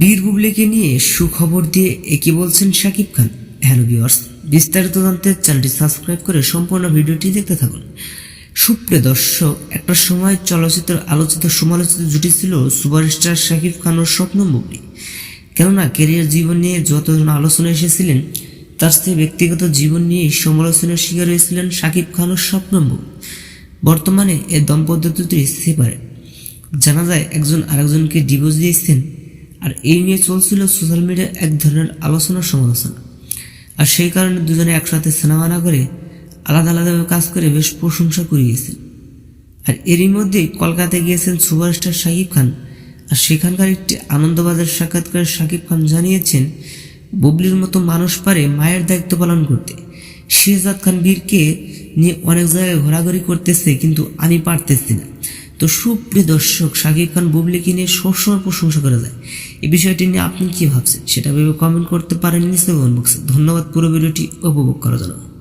বীর নিয়ে সুখবর দিয়ে একই বলছেন শাকিব খান। হ্যালো ভিউয়ার্স, বিস্তারিত জানতে চ্যানেলটি সাবস্ক্রাইব করে সম্পূর্ণ ভিডিওটি দেখতে থাকুন। সুপ্রিয় দর্শক, একটা সময় চলচ্চিত্র আলোচিত সমালোচিত জুটি ছিল সুপারস্টার শাকিব খান ও স্বপ্ন বুবলি। কেননা ক্যারিয়ার জীবন নিয়ে যতজন আলোচনা এসেছিলেন, তার চেয়ে ব্যক্তিগত জীবন নিয়ে সমালোচনার শিকার হয়েছিলেন শাকিব খান ও স্বপ্ন বুবলি। বর্তমানে এ দম্পত্য দুটি সেপারেট জানা যায়, একজন আরেকজনকে ডিভোর্স দিয়েছেন। আর এই নিয়ে চলছিল সোশ্যাল মিডিয়ায় এক ধরনের আলোচনা সমালোচনা। আর সেই কারণে দুজনে একসাথে সিনেমা না করে আলাদা আলাদাভাবে কাজ করে বেশ প্রশংসা কুড়িয়েছেন। আর এরই মধ্যেই কলকাতায় গিয়েছেন সুপারস্টার শাকিব খান। আর সেখানকার একটি আনন্দবাজার সাক্ষাৎকারে শাকিব খান জানিয়েছেন, বুবলির মতো মানুষ পারে মায়ের দায়িত্ব পালন করতে। শেহজাদ খান বীরকে নিয়ে অনেক জায়গায় ঘোরাঘুরি করতেছে, কিন্তু আমি পারতেছি না। তো সুপ্রিয় দর্শক, শাকিব খান বুবলিকে নিয়ে সবসময় প্রশংসা করা যায়। এই বিষয়টি নিয়ে আপনি কী ভাবছেন? সেটা ভেবে কমেন্ট করতে পারেন নিচে কমেন্ট বক্সে ধন্যবাদ, পুরো ভিডিওটি উপভোগ করার জন্য।